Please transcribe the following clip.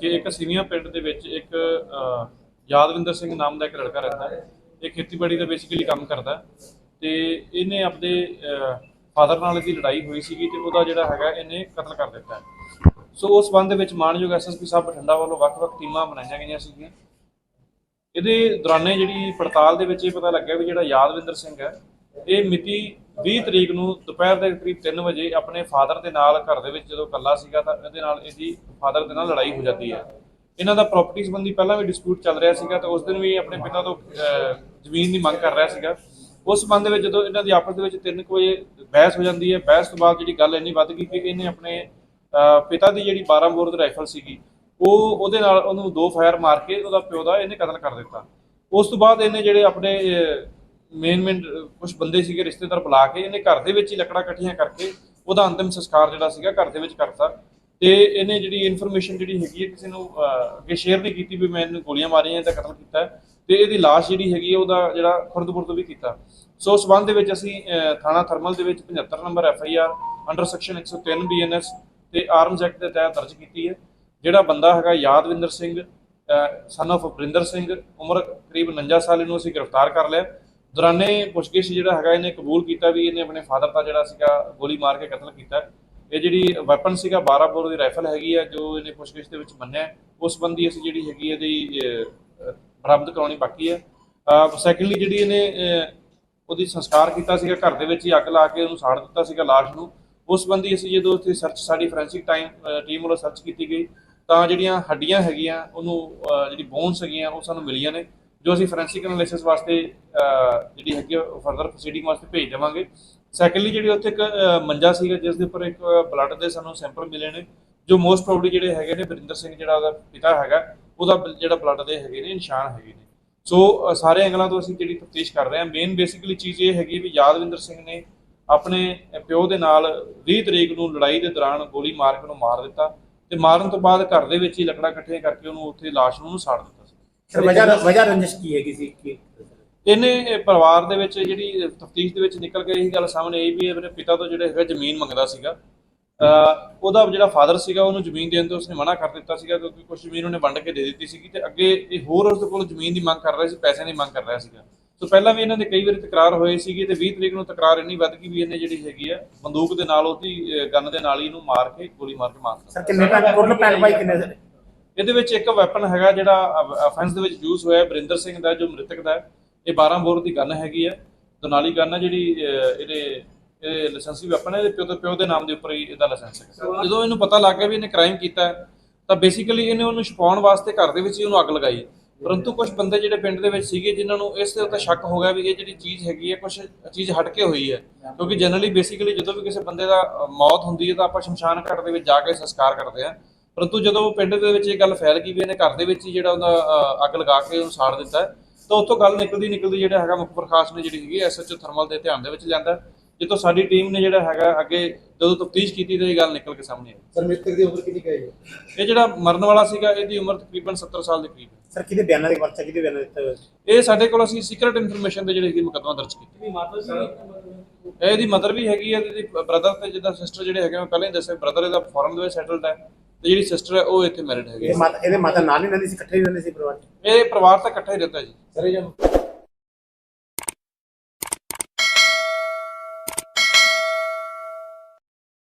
ਕਿ ਇੱਕ ਸੀਵੀਆਂ ਪਿੰਡ ਦੇ ਵਿੱਚ ਇੱਕ ਯਾਦਵਿੰਦਰ ਸਿੰਘ ਨਾਮ ਦਾ ਇੱਕ ਲੜਕਾ ਰਹਿੰਦਾ ਹੈ। ਇਹ ਖੇਤੀਬਾੜੀ ਦਾ ਬੇਸਿਕਲੀ ਕੰਮ ਕਰਦਾ ਹੈ। ਤੇ ਇਹਨੇ ਆਪਣੇ ਫਾਦਰ ਨਾਲ ਇਹਦੀ ਲੜਾਈ ਹੋਈ ਸੀਗੀ ਤੇ ਉਹਦਾ ਜਿਹੜਾ ਹੈਗਾ ਇਹਨੇ ਕਤਲ ਕਰ ਦਿੱਤਾ ਸੋ ਉਸ ਸੰਬੰਧ ਦੇ ਵਿੱਚ ਮਾਨਯੋਗ ਐਸਐਸਪੀ ਸਾਹਿਬ ਬਠਿੰਡਾ ਵੱਲੋਂ ਵੱਖ-ਵੱਖ ਟੀਮਾਂ ਬਣਾਈਆਂ ਗਈਆਂ ਸੀਗੀਆਂ। ਇਹਦੇ ਦੌਰਾਨੇ ਜਿਹੜੀ ਪੜਤਾਲ ਦੇ ਵਿੱਚ ਇਹ ਪਤਾ ਲੱਗਿਆ ਵੀ ਜਿਹੜਾ ਯਾਦਵਿੰਦਰ ਸਿੰਘ ਹੈ, ਇਹ ਮਿਤੀ 20 ਤਰੀਕ ਨੂੰ ਦੁਪਹਿਰ ਦੇ ਕਰੀਬ 3 ਵਜੇ ਆਪਣੇ ਫਾਦਰ ਦੇ ਨਾਲ ਘਰ ਦੇ ਵਿੱਚ ਜਦੋਂ ਇਕੱਲਾ ਸੀਗਾ ਤਾਂ ਇਹਦੇ ਨਾਲ ਇਹਦੀ ਫਾਦਰ ਦੇ ਨਾਲ ਲੜਾਈ ਹੋ ਜਾਂਦੀ ਹੈ। ਇਹਨਾਂ ਦਾ ਪ੍ਰਾਪਰਟੀ ਸੰਬੰਧੀ ਪਹਿਲਾਂ ਵੀ ਡਿਸਪਿਊਟ ਚੱਲ ਰਿਹਾ ਸੀਗਾ ਤੇ ਉਸ ਦਿਨ ਵੀ ਆਪਣੇ ਪਿਤਾ ਤੋਂ ਜ਼ਮੀਨ ਦੀ ਮੰਗ ਕਰ ਰਿਹਾ ਸੀਗਾ। ਉਸ ਸੰਬੰਧ ਵਿੱਚ ਜਦੋਂ ਇਹਨਾਂ ਦੀ ਆਪਸ ਦੇ ਵਿੱਚ 3 ਵਜੇ ਬਹਿਸ ਹੋ ਜਾਂਦੀ ਹੈ ਬਹਿਸ ਤੋਂ ਬਾਅਦ ਜਿਹੜੀ ਗੱਲ ਇੰਨੀ ਵੱਧ ਗਈ ਕਿ ਇਹਨੇ ਆਪਣੇ ਅਹ, ਪਿਤਾ ਦੀ ਜਿਹੜੀ 12 ਬੋਰ ਦੀ ਰਾਈਫਲ ਸੀਗੀ ਉਹ ਉਹਦੇ ਨਾਲ ਉਹਨੂੰ ਦੋ ਫਾਇਰ ਮਾਰ ਕੇ ਉਹਦਾ ਪਿਓ ਦਾ ਇਹਨੇ ਕਤਲ ਕਰ ਦਿੱਤਾ। ਉਸ ਤੋਂ ਬਾਅਦ ਇਹਨੇ ਜਿਹੜੇ ਆਪਣੇ ਮੇਨ ਮੇਨ ਕੁਝ ਬੰਦੇ ਸੀਗੇ ਰਿਸ਼ਤੇਦਾਰ ਬੁਲਾ ਕੇ ਇਹਨੇ ਘਰ ਦੇ ਵਿੱਚ ਹੀ ਲੱਕੜਾਂ ਇਕੱਠੀਆਂ ਕਰਕੇ ਉਹਦਾ ਅੰਤਿਮ ਸੰਸਕਾਰ ਜਿਹੜਾ ਸੀਗਾ ਘਰ ਦੇ ਵਿੱਚ ਕਰਤਾ। ਤੇ ਇਹਨੇ ਜਿਹੜੀ ਇਨਫੋਰਮੇਸ਼ਨ ਜਿਹੜੀ ਹੈਗੀ ਹੈ ਕਿਸੇ ਨੂੰ ਅੱਗੇ ਸ਼ੇਅਰ ਨਹੀਂ ਕੀਤੀ ਵੀ ਮੈਂ ਇਹਨੂੰ ਗੋਲੀਆਂ ਮਾਰੀਆਂ ਤਾਂ ਕਤਲ ਕੀਤਾ ਹੈ। ਤੇ ਇਹਦੀ ਲਾਸ਼ ਜਿਹੜੀ ਹੈਗੀ ਹੈ ਉਹਦਾ ਜਿਹੜਾ ਖੁਰਦਪੁਰਦ ਵੀ ਕੀਤਾ। ਸੋ ਉਸ ਸੰਬੰਧ ਦੇ ਵਿੱਚ ਅਸੀਂ ਥਾਣਾ ਥਰਮਲ ਦੇ ਵਿੱਚ 75 number F I R under section 103 B N S ਤੇ ਆਰਮਸ ਐਕਟ ਦੇ ਤਹਿਤ ਦਰਜ ਕੀਤੀ ਹੈ। ਜਿਹੜਾ ਬੰਦਾ ਹੈਗਾ ਯਾਦਵਿੰਦਰ ਸਿੰਘ ਸਨ of ਬਰਿੰਦਰ ਸਿੰਘ, ਉਮਰ ਕਰੀਬ 49 ਸਾਲ, ਇਹਨੂੰ ਅਸੀਂ ਗ੍ਰਿਫਤਾਰ ਕਰ ਲਿਆ। ਦੌਰਾਨੇ ਪੁੱਛਗਿੱਛ ਜਿਹੜਾ ਹੈਗਾ, ਇਹਨੇ ਕਬੂਲ ਕੀਤਾ ਵੀ ਇਹਨੇ ਆਪਣੇ ਫਾਦਰ ਦਾ ਜਿਹੜਾ ਸੀਗਾ, ਗੋਲੀ ਮਾਰ ਕੇ ਕਤਲ ਕੀਤਾ। ਇਹ ਜਿਹੜੀ ਵੈਪਨ ਸੀਗਾ 12 ਬੋਰ ਦੀ ਰਾਈਫਲ ਹੈਗੀ ਆ, ਜੋ ਇਹਨੇ ਪੁੱਛਗਿੱਛ ਦੇ ਵਿੱਚ ਮੰਨਿਆ। ਉਸ ਸੰਬੰਧੀ ਅਸੀਂ ਜਿਹੜੀ ਹੈਗੀ ਇਹਦੀ ਬਰਾਮਦ ਕਰਾਉਣੀ ਬਾਕੀ ਹੈ ਸੈਕੰਡਲੀ ਜਿਹੜੀ ਇਹਨੇ ਉਹਦੀ ਸੰਸਕਾਰ ਕੀਤਾ ਸੀਗਾ, ਘਰ ਦੇ ਵਿੱਚ ਹੀ ਅੱਗ ਲਾ ਕੇ ਉਹਨੂੰ ਸਾੜ ਦਿੱਤਾ ਸੀਗਾ ਲਾਸ਼ ਨੂੰ। ਉਸ ਸੰਬੰਧੀ ਅਸੀਂ ਜਦੋਂ ਉੱਥੇ ਸਰਚ ਸਾਡੀ ਫੋਰੈਂਸਿਕ ਟਾਈਮ ਟੀਮ ਵੱਲੋਂ ਸਰਚ ਕੀਤੀ ਗਈ, ਤਾਂ ਜਿਹੜੀਆਂ ਹੱਡੀਆਂ ਹੈਗੀਆਂ, ਉਹਨੂੰ ਜਿਹੜੀ ਬੋਨਸ ਹੈਗੀਆਂ, ਉਹ ਸਾਨੂੰ ਮਿਲੀਆਂ ਨੇ। ਜੋ ਅਸੀਂ ਫੋਰੈਂਸਿਕ ਐਨਾਲਿਸਿਸ ਵਾਸਤੇ ਜਿਹੜੀ ਹੈਗੀ ਫਰਦਰ ਪ੍ਰੋਸੀਡਿੰਗ ਵਾਸਤੇ ਭੇਜ ਦੇਵਾਂਗੇ। ਸੈਕੰਡਲੀ ਜਿਹੜੀ ਉੱਥੇ ਇੱਕ ਮੰਜਾ ਸੀਗਾ, ਜਿਸ ਦੇ ਉੱਪਰ ਇੱਕ ਬਲੱਡ ਦੇ ਸਾਨੂੰ ਸੈਂਪਲ ਮਿਲੇ ਨੇ, ਜੋ ਮੋਸਟ ਪ੍ਰੋਬਬਲੀ ਜਿਹੜੇ ਹੈਗੇ ਨੇ ਵਰਿੰਦਰ ਸਿੰਘ, ਜਿਹੜਾ ਉਹਦਾ ਪਿਤਾ ਹੈਗਾ, ਉਹਦਾ ਬ- ਜਿਹੜਾ ਬਲੱਡ ਦੇ ਹੈਗੇ ਨੇ, ਨਿਸ਼ਾਨ ਹੈਗੇ ਨੇ। ਸੋ ਸਾਰੇ ਐਂਗਲਾਂ ਤੋਂ ਅਸੀਂ ਜਿਹੜੀ ਤਫਤੀਸ਼ ਕਰ ਰਹੇ ਹਾਂ। ਮੇਨ ਬੇਸਿਕਲੀ ਚੀਜ਼ ਇਹ ਹੈਗੀ ਵੀ ਯਾਦਵਿੰਦਰ ਸਿੰਘ ਨੇ ਆਪਣੇ ਪਿਓ ਦੇ ਨਾਲ 20 ਤਰੀਕ ਨੂੰ ਲੜਾਈ ਦੇ ਦੌਰਾਨ ਗੋਲੀ ਮਾਰ ਕੇ ਉਹਨੂੰ ਮਾਰ ਦਿੱਤਾ ਤੇ ਮਾਰਨ ਤੋਂ ਬਾਅਦ ਘਰ ਦੇ ਵਿੱਚ ਹੀ ਲੱਕੜਾਂ ਇਕੱਠੀਆਂ ਕਰਕੇ ਉਹਨੂੰ ਉੱਥੇ ਲਾਸ਼ ਨੂੰ ਉਹਨੂੰ ਸਾੜ ਦਿੱਤਾ। ਸਰ ਵਜ੍ਹਾ ਵਜ੍ਹਾ ਰੰਜਿਸ਼ ਕੀ ਹੈਗੀ ਸੀ? ਕੀ ਇਹਨੇ ਇਹ ਪਰਿਵਾਰ ਦੇ ਵਿੱਚ ਜਿਹੜੀ ਤਫਤੀਸ਼ ਦੇ ਵਿੱਚ ਨਿਕਲ ਕੇ ਇਹੀ ਗੱਲ ਸਾਹਮਣੇ ਆਈ ਵੀ ਇਹ ਆਪਣੇ ਪਿਤਾ ਤੋਂ ਜਿਹੜੇ ਹੈਗਾ ਜ਼ਮੀਨ ਮੰਗਦਾ ਸੀਗਾ। ਅਹ ਉਹਦਾ ਜਿਹੜਾ ਫਾਦਰ ਸੀਗਾ ਉਹਨੂੰ ਜ਼ਮੀਨ ਦੇਣ ਤੋਂ ਉਸਨੇ ਮਨਾ ਕਰ ਦਿੱਤਾ ਸੀਗਾ ਕਿਉਂਕਿ ਕੁਝ ਜ਼ਮੀਨ ਉਹਨੇ ਵੰਡ ਕੇ ਦੇ ਦਿੱਤੀ ਸੀਗੀ ਤੇ ਅੱਗੇ ਇਹ ਹੋਰ ਉਸਦੇ ਕੋਲ ਜ਼ਮੀਨ ਦੀ ਮੰਗ ਕਰ ਰਿਹਾ ਸੀ ਪੈਸੇ ਦੀ ਮੰਗ ਕਰ ਰਿਹਾ ਸੀਗਾ। ਸੋ ਪਹਿਲਾਂ ਵੀ ਇਹਨਾਂ ਦੇ ਕਈ ਵਾਰੀ ਤਕਰਾਰ ਹੋਏ ਸੀਗੇ ਤੇ 20 ਤਰੀਕ ਨੂੰ ਤਕਰਾਰ ਇੰਨੀ ਵੱਧ ਗਈ ਵੀ ਇਹਨੇ ਜਿਹੜੀ ਹੈਗੀ ਆ ਬੰਦੂਕ ਦੇ ਨਾਲ ਉਹਦੀ ਗਨ ਦੇ ਨਾਲ ਹੀ ਇਹਨੂੰ ਮਾਰ ਕੇ ਗੋਲੀ ਮਾਰ ਕੇ ਮਾਰ ਦਿੱਤਾ। ਸਰ ਕਿੰਨੇ ਟੋਟਲ ਪੈਨ ਬਾਈ ਕਿੰਨੇ ਸਰ? ਇਹਦੇ ਵਿੱਚ ਇੱਕ ਵੈਪਨ ਹੈਗਾ ਜਿਹੜਾ ਅਫੈਂਸ ਦੇ ਵਿੱਚ ਯੂਜ਼ ਹੋਇਆ ਬਰਿੰਦਰ ਸਿੰਘ ਦਾ, ਜੋ ਮ੍ਰਿਤਕ ਦਾ ਇਹ 12 ਬੋਰ ਦੀ ਗਨ ਹੈਗੀ ਹੈ। ਦੋਨਾਲੀ ਗਨ ਹੈ ਜਿਹੜੀ ਇਹਦੇ, ਇਹ ਲਾਇਸੈਂਸੀ ਵੈਪਨ ਹੈ, ਇਹਦੇ ਪਿਓ ਦੇ ਪਿਓ ਦੇ ਨਾਮ ਦੇ ਉੱਪਰ ਹੀ ਇਹਦਾ ਲਾਇਸੈਂਸ ਹੈ ਜਦੋਂ ਇਹਨੂੰ ਪਤਾ ਲੱਗ ਗਿਆ ਵੀ ਇਹਨੇ ਕ੍ਰਾਈਮ ਕੀਤਾ ਤਾਂ ਬੇਸਿਕਲੀ ਇਹਨੇ ਉਹਨੂੰ ਛੁਪਾਉਣ ਵਾਸਤੇ ਘਰ ਦੇ ਵਿੱਚ ਹੀ ਉਹਨੂੰ ਅੱਗ ਲਗਾਈ ਪਰੰਤੂ ਕੁਝ ਬੰਦੇ ਜਿਹੜੇ ਪਿੰਡ ਦੇ ਵਿੱਚ ਸੀਗੇ, ਜਿਨ੍ਹਾਂ ਨੂੰ ਇਸ ਦੇ ਉੱਤੇ ਸ਼ੱਕ ਹੋ ਗਿਆ ਵੀ ਇਹ ਜਿਹੜੀ ਚੀਜ਼ ਹੈਗੀ ਹੈ ਕੁਝ ਚੀਜ਼ ਹਟ ਕੇ ਹੋਈ ਹੈ। ਕਿਉਂਕਿ ਜਨਰਲੀ ਬੇਸਿਕਲੀ ਜਦੋਂ ਵੀ ਕਿਸੇ ਬੰਦੇ ਦਾ ਮੌਤ ਹੁੰਦੀ ਹੈ, ਤਾਂ ਆਪਾਂ ਸ਼ਮਸ਼ਾਨ ਘਾਟ ਦੇ ਵਿੱਚ ਜਾ ਕੇ ਸੰਸਕਾਰ ਕਰਦੇ ਹਾਂ। ਪਰੰਤੂ ਜਦੋਂ ਪਿੰਡ ਦੇ ਵਿੱਚ ਇਹ ਗੱਲ ਫੈਲ ਗਈ ਵੀ ਇਹਨੇ ਘਰ ਦੇ ਵਿੱਚ ਹੀ ਜਿਹੜਾ ਉਹਦਾ ਅੱਗ ਲਗਾ ਕੇ ਉਹਨੂੰ ਸਾੜ ਦਿੱਤਾ ਹੈ, ਤਾਂ ਉੱਥੋਂ ਗੱਲ ਨਿਕਲਦੀ ਨਿਕਲਦੀ ਜਿਹੜਾ ਹੈਗਾ ਮੁੱਖ ਪ੍ਰਕਾਸ਼ ਨੇ ਜਿਹੜੀ ਹੈਗੀ ਐਸਐਚਓ ਥਰਮਲ ਦੇ ਧਿਆਨ ਦੇ ਵਿੱਚ ਲਿਆਂਦਾ। ਜਿੱਥੋਂ ਸਾਡੀ ਟੀਮ ਨੇ ਜਿਹੜਾ ਹੈਗਾ ਅੱਗੇ ਜਦੋਂ ਤਫਤੀਸ਼ ਕੀਤੀ ਤਾਂ ਇਹ ਗੱਲ ਨਿਕਲ ਕੇ ਸਾਹਮਣੇ ਆਈ। ਸਰ ਮ੍ਰਿਤਕ ਦੀ ਉਮਰ ਕਿੰਨੀ ਕੁ ਹੈ ਜੀ? ਇਹ ਜਿਹੜਾ ਮਰਨ ਵਾਲਾ ਸੀਗਾ ਇਹਦੀ ਉਮਰ ਤਕਰੀਬਨ 70 ਸਾਲ ਦੇ ਕਰੀਬ ਹੈ। ਸਰ ਕਿਹਦੇ ਬਿਆਨਾਂ ਦੇ ਪਰਚਾ ਕਿਹਦੇ ਬਿਆਨਾਂ ਦਿੱਤਾ ਹੋਇਆ ਇਹ ਸਾਡੇ ਕੋਲ ਅਸੀਂ ਸੀਕ੍ਰੀਟ ਇਨਫੋਰਮੇਸ਼ਨ ਦੇ ਜਿਹੜੇ ਹੈਗੇ ਮੁਕੱਦਮਾ ਦਰਜ ਕੀਤਾ। ਇਹ ਇਹਦੀ ਮਦਰ ਵੀ ਹੈਗੀ ਹੈ ਤੇ ਇਹਦੀ ਬ੍ਰਦਰ ਤੇ ਜਿੱਦਾਂ ਸਿਸਟਰ ਜਿਹੜੇ ਹੈਗੇ ਮੈਂ ਪਹਿਲਾਂ ਹੀ ਦੱਸਿਆ ਬ੍ਰਦਰ ਇਹਦਾ ਫੋਰਨ ਦੇ ਵਿੱਚ ਸੈਟਲਡ ਹੈ। ਤੇ ਜਿਹੜੀ ਸਿਸਟਰ ਹੈ ਉਹ ਇੱਥੇ ਮੈਰਿਡ ਹੈਗੀ ਇਹ ਹੈ। ਮਾਤਾ ਇਹਦੇ ਮਾਤਾ ਨਾਲ ਹੀ ਰਹਿੰਦੇ ਸੀ ਇਕੱਠੇ ਹੀ ਰਹਿੰਦੇ ਸੀ ਪਰਿਵਾਰ 'ਚ ਇਹ ਪਰਿਵਾਰ ਤਾਂ ਇਕੱਠਾ ਹੀ ਰਹਿੰਦਾ ਜੀ ਸਰ ਇਹ